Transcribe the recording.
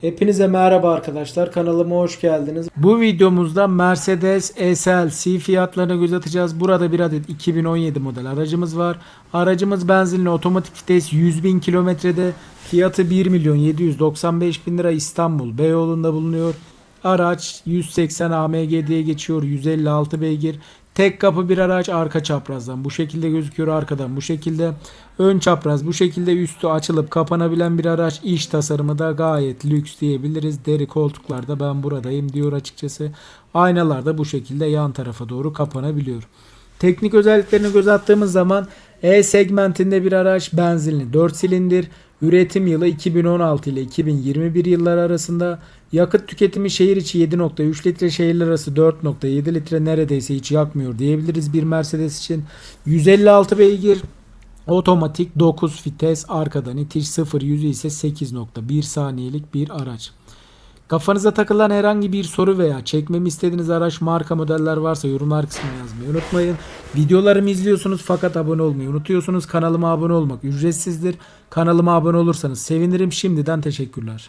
Hepinize merhaba arkadaşlar. Kanalıma hoş geldiniz. Bu videomuzda Mercedes SLC fiyatlarına göz atacağız. Burada bir adet 2017 model aracımız var. Aracımız benzinli otomatik vites 100 bin kilometrede. Fiyatı 1 milyon 795 bin lira İstanbul Beyoğlu'nda bulunuyor. Araç 180 AMG diye geçiyor. 156 beygir. Tek kapı bir araç arka çaprazdan. Bu şekilde gözüküyor arkadan bu şekilde. Ön çapraz bu şekilde üstü açılıp kapanabilen bir araç. İç tasarımı da gayet lüks diyebiliriz. Deri koltuklarda ben buradayım diyor açıkçası. Aynalar da bu şekilde yan tarafa doğru kapanabiliyor. Teknik özelliklerine göz attığımız zaman E segmentinde bir araç benzinli 4 silindir. Üretim yılı 2016 ile 2021 yılları arasında. Yakıt tüketimi şehir içi 7.3 litre şehirler arası 4.7 litre neredeyse hiç yakmıyor diyebiliriz bir Mercedes için. 156 beygir otomatik 9 vites arkadan itiş 0 yüzü ise 8.1 saniyelik bir araç. Kafanıza takılan herhangi bir soru veya çekmemi istediğiniz araç marka modeller varsa yorumlar kısmına yazmayı unutmayın. Videolarımı izliyorsunuz fakat abone olmayı unutuyorsunuz. Kanalıma abone olmak ücretsizdir. Kanalıma abone olursanız sevinirim. Şimdiden teşekkürler.